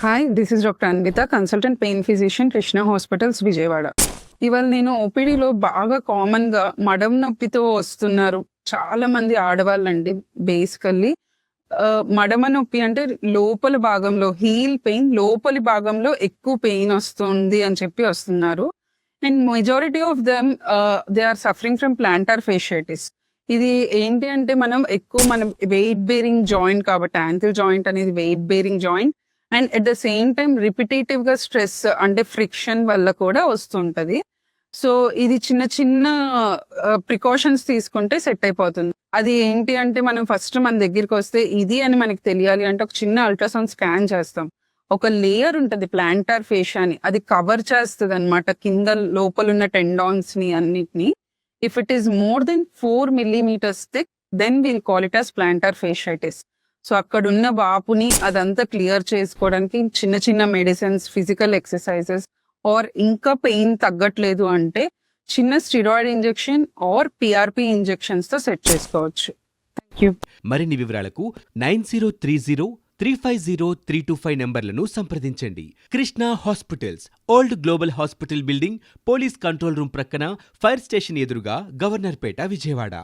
Hi this is doctor Anvitha consultant pain physician Krishna hospitals Vijayawada ఇవాళ నేను ఓపీడీలో బాగా కామన్గా మడం నొప్పితో వస్తున్నారు చాలా మంది ఆడవాళ్ళండి బేసికల్లీ మడమ నొప్పి అంటే లోపల భాగంలో హీల్ పెయిన్ లోపలి భాగంలో ఎక్కువ పెయిన్ వస్తుంది అని చెప్పి వస్తున్నారు. And majority of them they are suffering from plantar fasciitis ఇది ఏంటి అంటే మనం ఎక్కువ మనం వెయిట్ బేరింగ్ జాయింట్ కాబట్టి యాంకిల్ జాయింట్ అనేది weight bearing joint and at the same time రిపిటేటివ్గా stress అంటే ఫ్రిక్షన్ వల్ల కూడా వస్తుంటది. సో ఇది చిన్న చిన్న uh, ప్రికాషన్స్ తీసుకుంటే సెట్ అయిపోతుంది. అది ఏంటి అంటే మనం ఫస్ట్ మన దగ్గరికి వస్తే ఇది అని మనకి తెలియాలి అంటే ఒక చిన్న అల్ట్రాసౌండ్ స్కాన్ చేస్తాం. ఒక లేయర్ ఉంటుంది ప్లాంటార్ ఫేషియాని అని అది కవర్ చేస్తుంది అనమాట కింద లోపల ఉన్న టెండాన్స్ని అన్నిటిని. If it is more than four millimetres thick then will call it as plantar fasciitis so అక్కడున్న వాపుని అదంతా క్లియర్ చేసుకోవడానికి చిన్న చిన్న మెడిసిన్స్ ఫిజికల్ ఎక్సర్సైజెస్ ఆర్ ఇంకా పెయిన్ తగ్గట్లేదు అంటే చిన్న steroid injection or P R P ఇంజెక్షన్స్తో set చేసుకోవచ్చు. థ్యాంక్ యూ మరిన్ని వివరాలకు nine zero three zero three five zero three two five నెంబర్లను సంప్రదించండి. Krishna hospitals old global hospital building police control room ప్రక్కన ఫైర్ స్టేషన్ ఎదురుగా గవర్నర్పేట విజయవాడ.